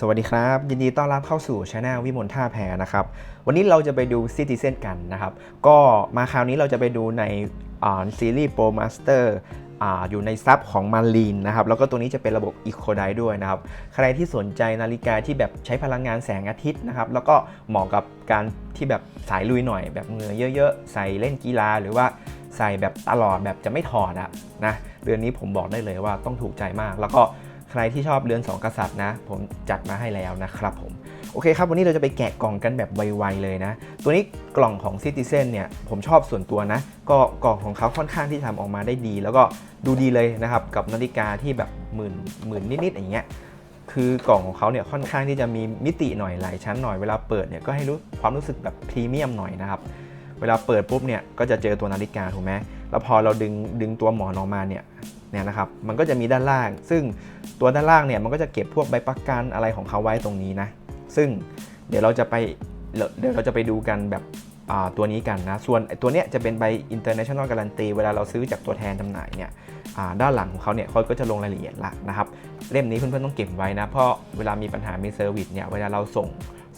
สวัสดีครับ ยินดีต้อนรับเข้าสู่ช anel วิมลท่าแพนะครับ วันนี้เราจะไปดู Citizen กันนะครับ ก็มาคราวนี้เราจะไปดูในซีรีส์ Pro Master อ่าอยู่ในซับของ Marine นะครับ แล้วก็ตัวนี้จะเป็นระบบ Eco d i ด้วยนะครับ ใครที่สนใจนาฬิกาที่แบบใช้พลังงานแสงอาทิตย์นะครับ แล้วก็เหมาะกับการที่แบบสายลุยหน่อย แบบเหงื่อเยอะๆ ใส่เล่นกีฬาหรือว่าใส่แบบตลอดแบบจะไม่ถอดอะนะเรือนนี้ผมบอกได้เลยว่าต้องถูกใจมากแล้วก็ ใครที่ชอบเรือนสองกษัตริย์นะ ผมจัดมาให้แล้วนะครับผม โอเคครับ วันนี้เราจะไปแกะกล่องกันแบบไวๆเลยนะ ตัวนี้กล่องของ Citizen เนี่ย ผมชอบส่วนตัวนะ ก็กล่องของเขาค่อนข้างที่ทำออกมาได้ดี แล้วก็ดูดีเลยนะครับ กับนาฬิกาที่แบบหมื่นหมื่นนิดๆอย่างเงี้ยคือกล่องของเขาเนี่ยค่อนข้างที่จะมีมิติหน่อยหลายชั้นหน่อยเวลาเปิดเนี่ยก็ให้รู้ความรู้สึกแบบพรีเมียมหน่อยนะครับเวลาเปิดปุ๊บเนี่ยก็จะเจอตัวนาฬิกาถูกไหมแล้วพอเราดึงดึงตัวหมอนออกมาเนี่ย เนี่ยนะครับมันก็จะมีด้านล่าง ซึ่งตัวด้านล่างเนี่ยมันก็จะเก็บพวกใบประกันอะไรของเขาไว้ตรงนี้นะ ซึ่งเดี๋ยวเราจะไปเดี๋ยวเราจะไปดูกันแบบตัวนี้กันนะ ส่วนตัวเนี้ยจะเป็นใบ international guarantee เวลาเราซื้อจากตัวแทนจำหน่ายเนี่ยด้านหลังของเขาเนี่ยเขาก็จะลงรายละเอียดละนะครับ เล่มนี้เพื่อนๆต้องเก็บไว้นะ เพราะเวลามีปัญหามีเซอร์วิสเนี่ยเวลาเราส่ง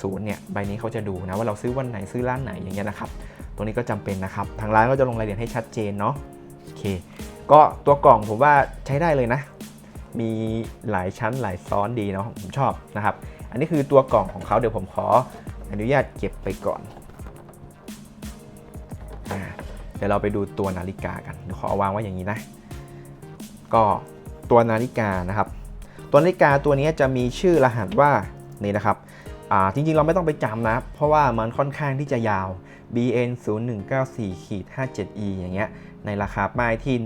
ศูนย์เนี่ยใบนี้เขาจะดูนะว่าเราซื้อวันไหนซื้อร้านไหนอย่างเงี้ยนะครับตัวนี้ก็จำเป็นนะครับ ทางร้านก็จะลงรายละเอียดให้ชัดเจนเนาะโอเค ก็ตัวกล่องผมว่าใช้ได้เลยนะ มีหลายชั้นหลายซ้อนดีเนาะผมชอบนะครับ อันนี้คือตัวกล่องของเขาเดี๋ยวผมขออนุญาตเก็บไปก่อนอเดี๋ยวเราไปดูตัวนาฬิกากันเดี๋ยวขอวางไว้อย่างนี้นะ ก็ตัวนาฬิกานะครับ ตัวนาฬิกาตัวนี้จะมีชื่อรหัสว่านี่นะครับ จริงๆ เราไม่ต้องไปจำนะ เพราะว่ามันค่อนข้างที่จะยาว BN0194-57E อย่างเงี้ย ในราคาป้ายที่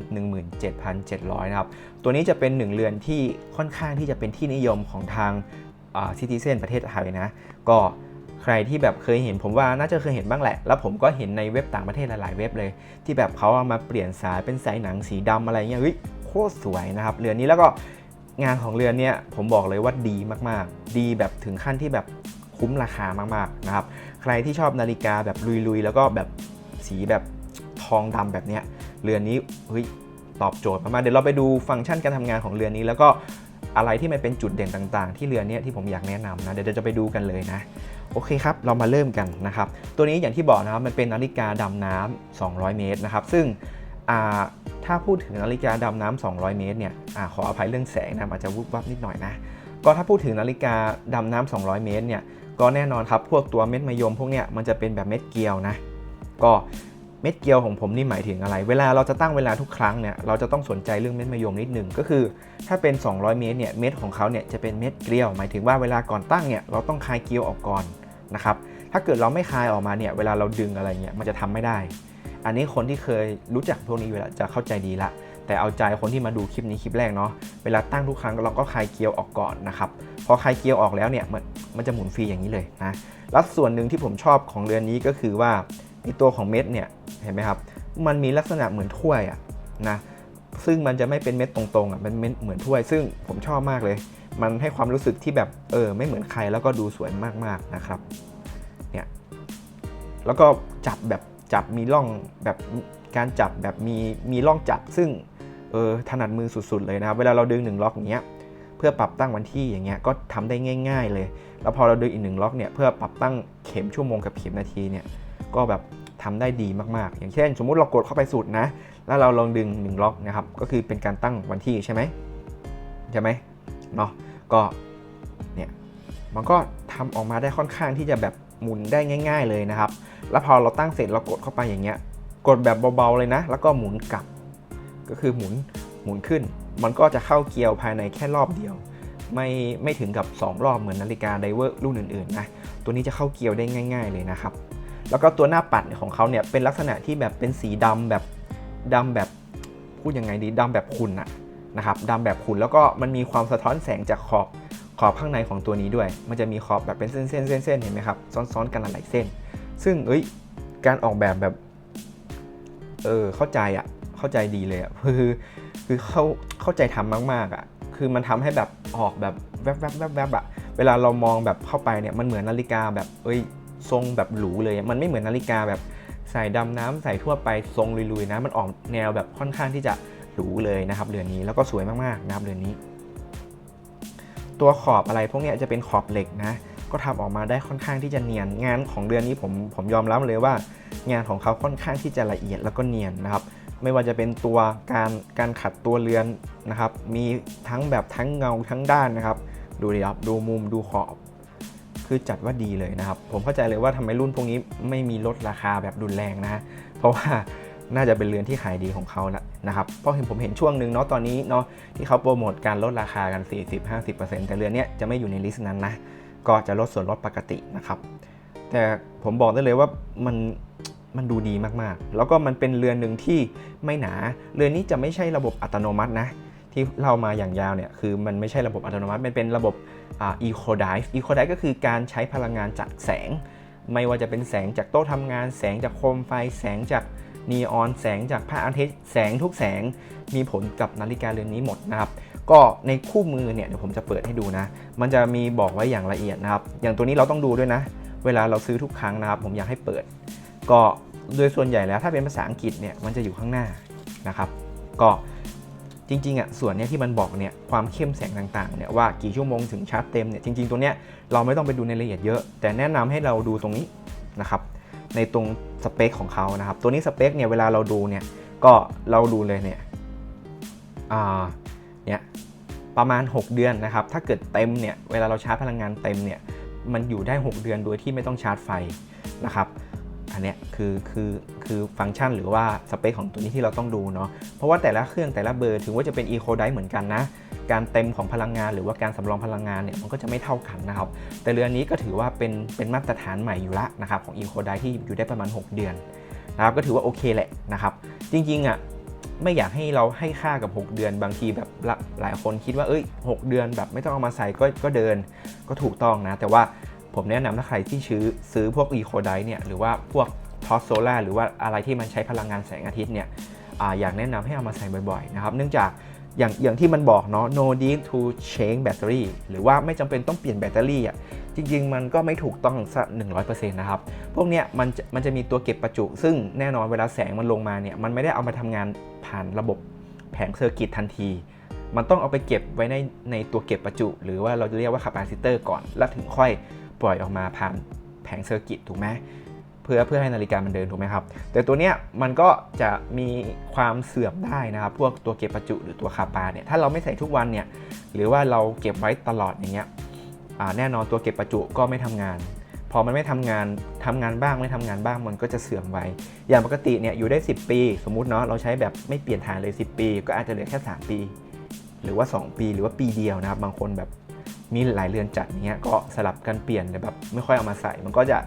17,700 นะครับ ตัวนี้จะเป็นหนึ่งเรือนที่ค่อนข้างที่จะเป็นที่นิยมของทางซิติเซนประเทศไทยนะ ก็ใครที่แบบเคยเห็นผมว่าน่าจะเคยเห็นบ้างแหละ แล้วผมก็เห็นในเว็บต่างประเทศหลายๆ เว็บเลย ที่แบบเขาเอามาเปลี่ยนสายเป็นสายหนังสีดำอะไรเงี้ยเฮ้ยโคตรสวยนะครับ เรือนนี้แล้วก็ งานของเรือนเนี้ยผมบอกเลยว่าดีมากๆ ดีแบบถึงขั้นที่แบบคุ้มราคามากๆนะครับ ใครที่ชอบนาฬิกาแบบลุยๆ แล้วก็แบบสีแบบทองดำแบบเนี้ยเรือนนี้เฮ้ยตอบโจทย์มากๆเดี๋ยวเราไปดูฟังก์ชันการทำงานของเรือนนี้ แล้วก็อะไรที่มันเป็นจุดเด่นต่างๆ ที่เรือนนี้ที่ผมอยากแนะนำนะเดี๋ยวจะไปดูกันเลยนะโอเคครับ เรามาเริ่มกันนะครับ ตัวนี้อย่างที่บอกนะครับ มันเป็นนาฬิกาดำน้ำ 200 เมตรนะครับ ซึ่ง ถ้าพูดถึงนาฬิกาดำน้ำ200 เมตรเนี่ยอขออภัยเรื่องแสงนะอาจจะวุบวับนิดหน่อยนะ ก็ถ้าพูดถึงนาฬิกาดำน้ำ200 เมตรเนี่ย ก็แน่นอนครับ พวกตัวเม็ดมะยมพวกเนี้ยมันจะเป็นแบบเม็ดเกลียวนะ ก็เม็ดเกลียวของผมนี่หมายถึงอะไร เวลาเราจะตั้งเวลาทุกครั้งเนี่ย เราจะต้องสนใจเรื่องเม็ดมะยมนิดหนึ่ง ก็คือ ถ้าเป็น 200 เมตรเนี่ย เม็ดของเขาเนี่ยจะเป็นเม็ดเกลียว หมายถึงว่าเวลาก่อนตั้งเนี่ย เราต้องคลายเกลียวออกก่อนนะครับ ถ้าเกิดเราไม่คลายออกมาเนี่ย เวลาเราดึงอะไรเงี้ยมันจะทำไม่ได้ อันนี้คนที่เคยรู้จักพวกนี้อยู่แล้วจะเข้าใจดีละ แต่เอาใจคนที่มาดูคลิปนี้คลิปแรกเนาะ เวลาตั้งทุกครั้งเราก็คลายเกลียวออกก่อนนะครับ พอคลายเกลียวออกแล้วเนี่ยมันมันจะหมุนฟรีอย่างนี้เลยนะ แล้วส่วนหนึ่งที่ผมชอบของเรือนนี้ก็คือว่าในตัวของเม็ดเนี่ยเห็นไหมครับ มันมีลักษณะเหมือนถ้วยอะนะซึ่งมันจะไม่เป็นเม็ดตรงๆอะมันเม็ดเหมือนถ้วย ซึ่งผมชอบมากเลย มันให้ความรู้สึกที่แบบเออไม่เหมือนใครแล้วก็ดูสวยมากๆนะครับ เนี่ย แล้วก็จับแบบ จับมีร่องแบบการจับแบบมีมีร่องจับซึ่งเออถนัดมือสุดๆเลยนะครับเวลาเราดึงหนึ่งล็อกอย่างเงี้ยเพื่อปรับตั้งวันที่อย่างเงี้ยก็ทำได้ง่าย ๆ เลย แล้วพอเราดึงอีกหนึ่งล็อกเนี่ยเพื่อปรับตั้งเข็มชั่วโมงกับเข็มนาทีเนี่ยก็แบบทำได้ดีมากๆ อย่างเช่น สมมุติเรากดเข้าไปสุดนะ แล้วเราลองดึง1ล็อกนะครับก็คือเป็นการตั้งวันที่ใช่ไหมใช่ไหมเนาะก็เนี่ยมันก็ทำออกมาได้ค่อนข้างที่จะแบบ หมุนได้ง่าย ๆเลยนะครับ แล้วพอเราตั้งเสร็จเรากดเข้าไปอย่างเงี้ย กดแบบเบาๆเลยนะ แล้วก็หมุนกลับ ก็คือหมุนหมุนขึ้น มันก็จะเข้าเกียร์ภายในแค่รอบเดียว ไม่ไม่ถึงกับ 2 รอบเหมือนนาฬิกาไดเวอร์รุ่นอื่นๆนะ ตัวนี้จะเข้าเกียร์ได้ง่าย ๆ เลยนะครับ แล้วก็ตัวหน้าปัดของเขาเนี่ยเป็นลักษณะที่แบบเป็นสีดำแบบดำแบบพูดยังไงดีดำแบบขุ่นอะนะครับดำแบบขุ่นแล้วก็มันมีความสะท้อนแสงจากขอบ ขอบข้างในของตัวนี้ด้วย มันจะมีขอบแบบเป็นเส้นเส้นเส้นเส้นเห็นไหมครับ ซ้อนๆกันหลายเส้น ซึ่งเอ้ย การออกแบบแบบ เออ เข้าใจอะเข้าใจดีเลยอะคือ คือเข้า เข้าใจทำมาก ๆอะคือมันทำให้แบบออกแบบแวบๆแวบๆแวบอะเวลาเรามองแบบเข้าไปเนี่ย มันเหมือนนาฬิกาแบบ เอ้ย ทรงแบบหรูเลย มันไม่เหมือนนาฬิกาแบบใส่ดำน้ำใส่ทั่วไปทรงลุยๆนะ มันออกแนวแบบค่อนข้างที่จะหรูเลยนะครับเรือนนี้ แล้วก็สวยมากๆนะครับเรือนนี้ ตัวขอบอะไรพวกนี้จะเป็นขอบเหล็กนะก็ทำออกมาได้ค่อนข้างที่จะเนียน งานของเรือนนี้ผมผมยอมรับเลยว่า งานของเขาค่อนข้างที่จะละเอียดแล้วก็เนียนนะครับไม่ว่าจะเป็นตัวการการขัดตัวเรือนนะครับ มีทั้งแบบทั้งเงาทั้งด้านนะครับ ดูดิครับดูมุมดูขอบ คือจัดว่าดีเลยนะครับ ผมเข้าใจเลยว่าทำไมรุ่นพวกนี้ไม่มีลดราคาแบบรุนแรงนะ เพราะว่า น่าจะเป็นเรือนที่ขายดีของเขาแล้วนะครับ เพราะเห็นผมเห็นช่วงหนึ่งเนาะตอนนี้เนาะที่เขาโปรโมทการลดราคากัน 40-50%แต่เรือนเนี้ยจะไม่อยู่ในลิสต์นั้นนะก็จะลดส่วนลดปกตินะครับ แต่ผมบอกได้เลยว่ามันมันดูดีมากๆ แล้วก็มันเป็นเรือนหนึ่งที่ไม่หนา เรือนนี้จะไม่ใช่ระบบอัตโนมัตินะ ที่เรามาอย่างยาวเนี่ยคือมันไม่ใช่ระบบอัตโนมัติ มันเป็นระบบอ่า eco dive eco dive ก็คือการใช้พลังงานจากแสง ไม่ว่าจะเป็นแสงจากโต๊ะทำงาน แสงจากโคมไฟ แสงจาก นีออนแสงจากพระอาทิตย์แสงทุกแสงมีผลกับนาฬิกาเรือนนี้หมดนะครับ ก็ในคู่มือเนี่ยเดี๋ยวผมจะเปิดให้ดูนะ มันจะมีบอกไว้อย่างละเอียดนะครับ อย่างตัวนี้เราต้องดูด้วยนะ เวลาเราซื้อทุกครั้งนะครับ ผมอยากให้เปิด ก็โดยส่วนใหญ่แล้วถ้าเป็นภาษาอังกฤษเนี่ยมันจะอยู่ข้างหน้านะครับ ก็จริงๆอะส่วนเนี้ยที่มันบอกเนี่ยความเข้มแสงต่างๆเนี่ยว่ากี่ชั่วโมงถึงชาร์จเต็มเนี่ยจริง ๆ ตัวเนี้ยเราไม่ต้องไปดูในรายละเอียดเยอะ แต่แนะนำให้เราดูตรงนี้นะครับ ในตรงสเปคของเขานะครับ ตัวนี้สเปคเนี่ยเวลาเราดูเนี่ยก็เราดูเลยเนี่ยอ่าเนี่ยประมาณ 6 เดือนนะครับ ถ้าเกิดเต็มเนี่ยเวลาเราชาร์จพลังงานเต็มเนี่ยมันอยู่ได้ 6 เดือนโดยที่ไม่ต้องชาร์จไฟนะครับอันนี้คือคือคือฟังก์ชันหรือว่าสเปคของตัวนี้ที่เราต้องดูเนาะเพราะว่าแต่ละเครื่องแต่ละเบอร์ถึงว่าจะเป็น Eco d i เหมือนกันนะ การเต็มของพลังงาน หรือว่าการสำรองพลังงานเนี่ยมันก็จะไม่เท่ากันนะครับ แต่เรือนนี้ก็ถือว่าเป็นเป็นมาตรฐานใหม่อยู่ละนะครับของ Eco d i ที่อยู่ได้ประมาณ 6 เดือนนะครับก็ถือว่าโอเคแหละนะครับจริงๆอะไม่อยากให้เราให้ค่ากับ 6 เดือนบางทีแบบหลายคนคิดว่าเอ้ย 6 เดือนแบบไม่ต้องเอามาใส่ก็ก็เดินก็ถูกต้องนะ แต่ว่าผมแนะนำถ้าใครที่ซื้อซื้อพวก Eco d i เนี่ยหรือว่าพวกทอสโซล่าหรือว่าอะไรที่มันใช้พลังงานแสงอาทิตย์เนี่ยออยากแนะนำให้เอามาใส่บ่อยๆนะครับ เนื่องจาก อย่างอย่างที่มันบอกเนาะ no need to change battery หรือว่าไม่จำเป็นต้องเปลี่ยนแบตเตอรี่อะจริง ๆ มันก็ไม่ถูกต้องสัก100%นะครับ พวกเนี้ยมันจะมันจะมีตัวเก็บประจุ ซึ่งแน่นอนเวลาแสงมันลงมาเนี่ย มันไม่ได้เอามาทำงานผ่านระบบแผงเซอร์กิตทันที มันต้องเอาไปเก็บไว้ในในตัวเก็บประจุ หรือว่าเราจะเรียกว่าคาปาซิเตอร์ก่อน แล้วถึงค่อยปล่อยออกมาผ่านแผงเซอร์กิตถูกไหม เพื่อเพื่อให้นาฬิกามันเดินถูกไหมครับ แต่ตัวเนี้ยมันก็จะมีความเสื่อมได้นะครับ พวกตัวเก็บประจุหรือตัวคาปาเนี่ยถ้าเราไม่ใส่ทุกวันเนี่ยหรือว่าเราเก็บไว้ตลอดอย่างเงี้ยแน่นอนตัวเก็บประจุก็ไม่ทำงาน พอมันไม่ทำงานทำงานบ้างไม่ทำงานบ้างมันก็จะเสื่อมไวอย่างปกติเนี่ยอยู่ได้ 10 ปี สมมุติเนาะเราใช้แบบไม่เปลี่ยนถ่านเลย 10 ปี ก็อาจจะเหลือแค่ 3 ปี หรือว่า 2 ปีหรือว่าปีเดียวนะครับบางคนแบบมีหลายเรือนจัดอย่างเงี้ยก็สลับกันเปลี่ยนเลยแบบไม่ค่อยเอามาใส่ มันก็จะ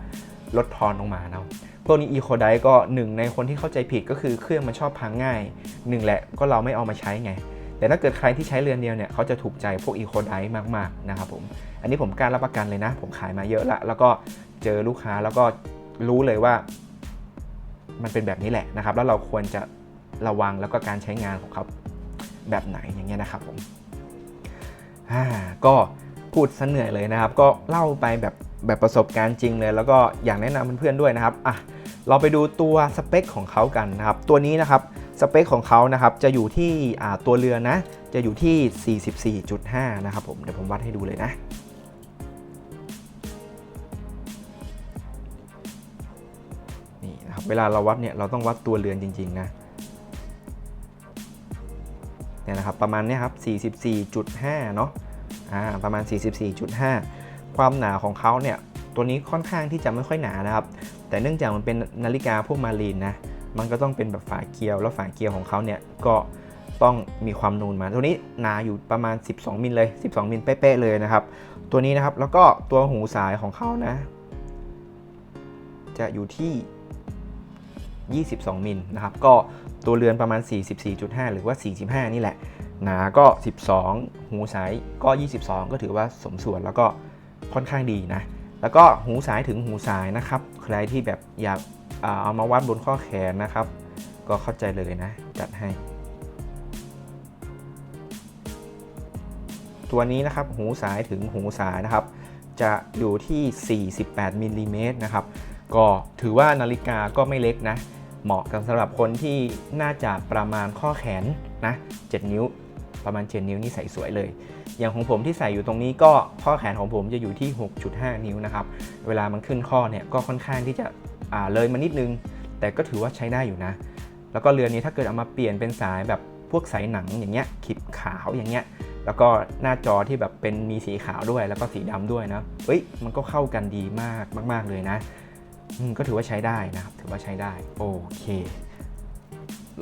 ลดทอนลงมาเนาะพวกนี้ e c o d i ก็หนึ่งในคนที่เข้าใจผิดก็คือเครื่องมันชอบพังง่ายหนึ่งแหละก็เราไม่เอามาใช้ไง แต่ถ้าเกิดใครที่ใช้เรือนเดียวเนี่ยเขาจะถูกใจพวก e c o d i มากๆนะครับผม อันนี้ผมกล้ารับประกันเลยนะ ผมขายมาเยอะละ แล้วก็เจอลูกค้าแล้วก็รู้เลยว่า มันเป็นแบบนี้แหละนะครับ แล้วเราควรจะระวังแล้วก็การใช้งานของเขาแบบไหนอย่างเงี้ยนะครับผมอ่าก็พูดซะเหนื่อยเลยนะครับ ก็เล่าไปแบบ แบบประสบการณ์จริงเลย แล้วก็อยากแนะนำเพื่อนๆด้วยนะครับอะเราไปดูตัวสเปคของเขากันนะครับ ตัวนี้นะครับสเปคของเขานะครับจะอยู่ที่ตัวเรือนะ จะอยู่ที่ 44.5 นะครับผมเดี๋ยวผมวัดให้ดูเลยนะนี่นะครับเวลาเราวัดเนี่ยเราต้องวัดตัวเรือนจริง ๆ นะเนี่ยนะครับประมาณเนี้ยครับ 44.5 เนาะอ่าประมาณ 44.5 ความหนาของเขาเนี่ยตัวนี้ค่อนข้างที่จะไม่ค่อยหนานะครับ แต่เนื่องจากมันเป็นนาฬิกาพวกมารีนนะมันก็ต้องเป็นแบบฝาเกลียวแล้วฝาเกลียวของเขาเนี่ยก็ต้องมีความนูนมา ตัวนี้หนาอยู่ประมาณ 12 มิลเลย 12 มิลเป๊ะๆเลยนะครับ ตัวนี้นะครับแล้วก็ตัวหูสายของเขานะ จะอยู่ที่ 22 มิลนะครับ ก็ตัวเรือนประมาณ 44.5 หรือว่า 45 นี่แหละ หนาก็ 12 หูสายก็ 22 ก็ถือว่าสมส่วนแล้วก็ ค่อนข้างดีนะ แล้วก็หูสายถึงหูสายนะครับ ใครที่แบบอยากเอามาวัดบนข้อแขนนะครับ ก็เข้าใจเลยนะ จัดให้ ตัวนี้นะครับหูสายถึงหูสายนะครับ จะอยู่ที่ 48มิลลิเมตรนะครับ ก็ถือว่านาฬิกาก็ไม่เล็กนะ เหมาะกับสำหรับคนที่น่าจะประมาณข้อแขนนะ 7 นิ้วประมาณ 7 นิ้วนี่ใส่สวยเลย อย่างของผมที่ใส่อยู่ตรงนี้ก็ข้อแขนของผมจะอยู่ที่ 6.5 นิ้วนะครับ เวลามันขึ้นข้อเนี่ยก็ค่อนข้างที่จะอ่าเลยมานิดนึง แต่ก็ถือว่าใช้ได้อยู่นะ แล้วก็เรือนี้ถ้าเกิดเอามาเปลี่ยนเป็นสายแบบพวกสายหนังอย่างเงี้ยขีบขาวอย่างเงี้ย แล้วก็หน้าจอที่แบบเป็นมีสีขาวด้วยแล้วก็สีดำด้วยนะ เฮ้ยมันก็เข้ากันดีมากมาก ๆเลยนะก็ถือว่าใช้ได้นะครับ ถือว่าใช้ได้ โอเค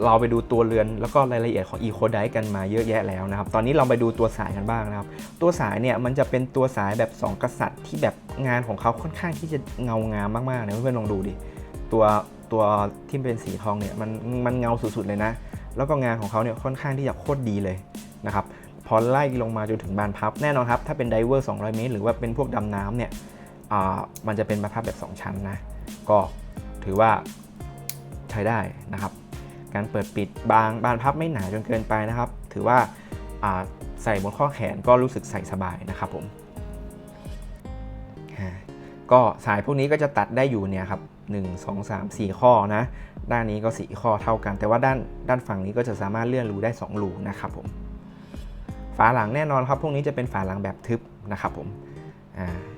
เราไปดูตัวเรือนแล้วก็รายละเอียดของ e c o d i กันมาเยอะแยะแล้วนะครับ ตอนนี้เราไปดูตัวสายกันบ้างนะครับ ตัวสายเนี่ยมันจะเป็นตัวสายแบบ 2 กษัตริย์ที่แบบงานของเขาค่อนข้างที่จะเงางามมากๆนะเพื่อนๆลองดูดิ ตัวตัวที่เป็นสีทองเนี่ยมันมันเงาสุดๆเลยนะ แล้วก็งานของเขาเนี่ยค่อนข้างที่จะโคตรดีเลยนะครับ พอไล่ลงมาจนถึงบานพับแน่นอนครับ ถ้าเป็นไดเวอร์ 200 เมตร หรือว่าเป็นพวกดำน้ำเนี่ยมันจะเป็นบานพับแบบ 2 ชั้นนะ ก็ถือว่าใช้ได้นะครับ การเปิดปิดบางบานพับไม่หนาจนเกินไปนะครับ ถือว่าใส่บนข้อแขนก็รู้สึกใส่สบายนะครับผมก็สายพวกนี้ก็จะตัดได้อยู่เนี่ยครับ1 2 3 4 ข้อนะ ด้านนี้ก็ 4 ข้อเท่ากัน แต่ว่าด้านด้านฝั่งนี้ก็จะสามารถเลื่อนรูได้ 2 รูนะครับผม ฝาหลังแน่นอนครับ พวกนี้จะเป็นฝาหลังแบบทึบนะครับผม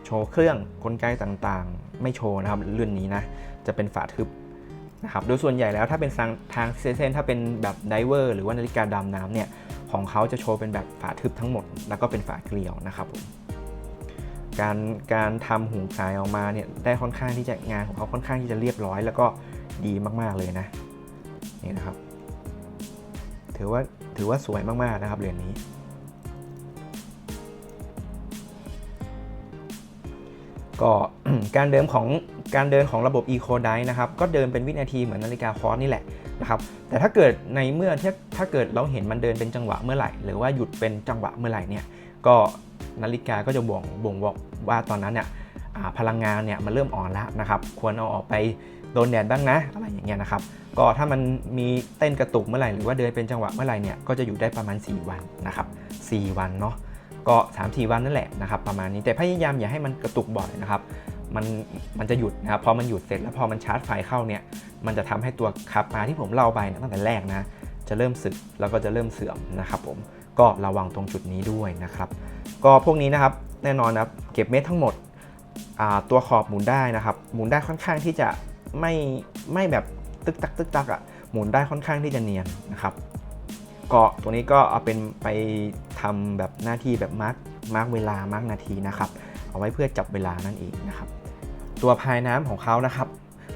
โชว์เครื่องกลไกต่างๆ ไม่โชว์นะครับรุ่นนี้นะ จะเป็นฝาทึบ นะครับโดยส่วนใหญ่แล้วถ้าเป็นทางทางเซนถ้าเป็นแบบไดเวอร์หรือว่านาฬิกาดำน้ำเนี่ยของเขาจะโชว์เป็นแบบฝาทึบทั้งหมด แล้วก็เป็นฝาเกลียวนะครับผมการการทำหูสายออกมาเนี่ยได้ค่อนข้างที่จะงานของเขาค่อนข้างที่จะเรียบร้อย แล้วก็ดีมากๆเลยนะนี่นะครับ ถือว่าถือว่าสวยมากๆนะครับเหรียญนี้ ก็การเดินของ การเดินของระบบ e c o d i นะครับก็เดินเป็นวินาทีเหมือนนาฬิกาคอร์สนี่แหละนะครับแต่ถ้าเกิดในเมื่อถ้าถ้าเกิดเราเห็นมันเดินเป็นจังหวะเมื่อไหร่ หรือว่าหยุดเป็นจังหวะเมื่อไหร่เนี่ยก็นาฬิกาก็จะบ่งบ่งบอกว่าตอนนั้นเนี่ยพลังงานเนี่ยมันเริ่มอ่อนแล้วนะครับควรเอาออกไปโดนแดดบ้างนะอะไรอย่างเงี้ยนะครับก็ถ้ามันมีเต้นกระตุกเมื่อไหร่หรือว่าเดินเป็นจังหวะเมื่อไหร่เนี่ยก็จะอยู่ได้ประมาณ 4 วันนะครับ4วันเนาะก็ 3 4 วันนั่นแหละนะครับประมาณนี้แต่พยายามอย่าให้มันกระตุกบ่อยนะครับ มันมันจะหยุดนะครับพอมันหยุดเสร็จแล้วพอมันชาร์จไฟเข้าเนี่ยมันจะทำให้ตัวคาปาที่ผมเล่าไปนะตั้งแต่แรกนะจะเริ่มสึกแล้วก็จะเริ่มเสื่อมนะครับผมก็ระวังตรงจุดนี้ด้วยนะครับ ก็พวกนี้นะครับแน่นอนนะครับเก็บเม็ดทั้งหมดตัวขอบหมุนได้นะครับหมุนได้ค่อนข้างที่จะไม่ไม่แบบตึกตักตึกตักอะ่ะหมุนได้ค่อนข้างที่จะเนียนนะครับก็ตัวนี้ก็เอาเป็นไปทำแบบหน้าที่แบบมาร์กมาร์กเวลามาร์กนาทีนะครับ เอาไว้เพื่อจับเวลานั่นเองนะครับ ตัวพายน้ำของเขานะครับ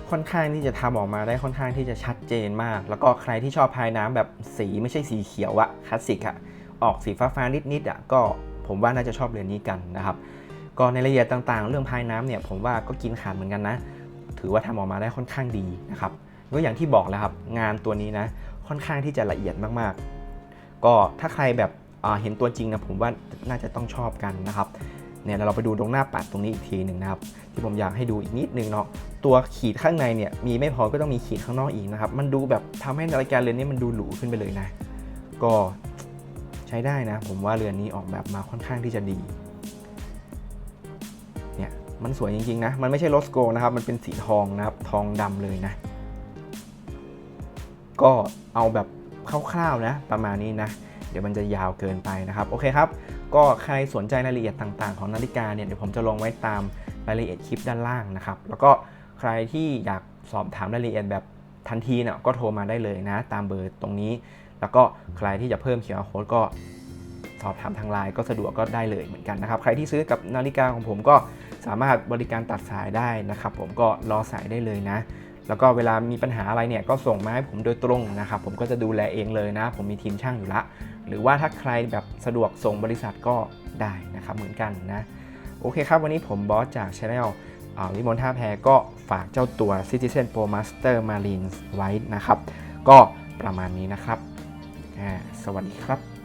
ค่อนข้างที่จะทำออกมาได้ค่อนข้างที่จะชัดเจนมาก แล้วก็ใครที่ชอบพายน้ำแบบสีไม่ใช่สีเขียวอะคลาสสิกอะออกสีฟ้าฟ้าๆนิดๆอะก็ผมว่าน่าจะชอบเรือนนี้กันนะครับก็ในรายละเอียดต่างๆ เรื่องพายน้ำเนี่ยผมว่าก็กินขาดเหมือนกันนะ ถือว่าทำออกมาได้ค่อนข้างดีนะครับก็อย่างที่บอกแล้วครับ งานตัวนี้นะค่อนข้างที่จะละเอียดมากๆ ก็ถ้าใครแบบเห็นตัวจริงนะผมว่าน่าจะต้องชอบกันนะครับ เนี่ยเราไปดูตรงหน้าปัดตรงนี้อีกทีหนึ่งนะครับที่ผมอยากให้ดูอีกนิดนึงเนาะตัวขีดข้างในเนี่ยมีไม่พอก็ต้องมีขีดข้างนอกอีกนะครับมันดูแบบทำให้นาฬิกาเรือนนี้มันดูหรูขึ้นไปเลยนะ ก็ใช้ได้นะ ผมว่าเรือนนี้ออกแบบมาค่อนข้างที่จะดีเนี่ยมันสวยจริงๆนะมันไม่ใช่โลสโกนะครับมันเป็นสีทองนะครับทองดำเลยนะ ก็เอาแบบคร่าวๆนะประมาณนี้นะเดี๋ยวมันจะยาวเกินไปนะครับ โอเคครับ ก็ใครสนใจรายละเอียดต่าง ๆ ของนาฬิกาเนี่ยเดี๋ยวผมจะลงไว้ตามรายละเอียดคลิปด้านล่างนะครับ แล้วก็ใครที่อยากสอบถามรายละเอียดแบบทันทีเนี่ยก็โทรมาได้เลยนะ ตามเบอร์ตรงนี้ แล้วก็ใครที่จะเพิ่มเขียนโค้ดก็สอบถามทางไลน์ก็สะดวกก็ได้เลยเหมือนกันนะครับ ใครที่ซื้อกับนาฬิกาของผมก็สามารถบริการตัดสายได้นะครับ ผมก็รอสายได้เลยนะ แล้วก็เวลามีปัญหาอะไรเนี่ยก็ส่งมาให้ผมโดยตรงนะครับ ผมก็จะดูแลเองเลยนะ ผมมีทีมช่างอยู่ละ หรือว่าถ้าใครแบบสะดวกส่งบริษัทก็ได้นะครับเหมือนกันนะ โอเคครับ วันนี้ผมบอสจากช anel วิมลท่าแพก็ฝากเจ้าตัว Citizen Pro Master Marines ไว้นะครับ ก็ประมาณนี้นะครับ สวัสดีครับ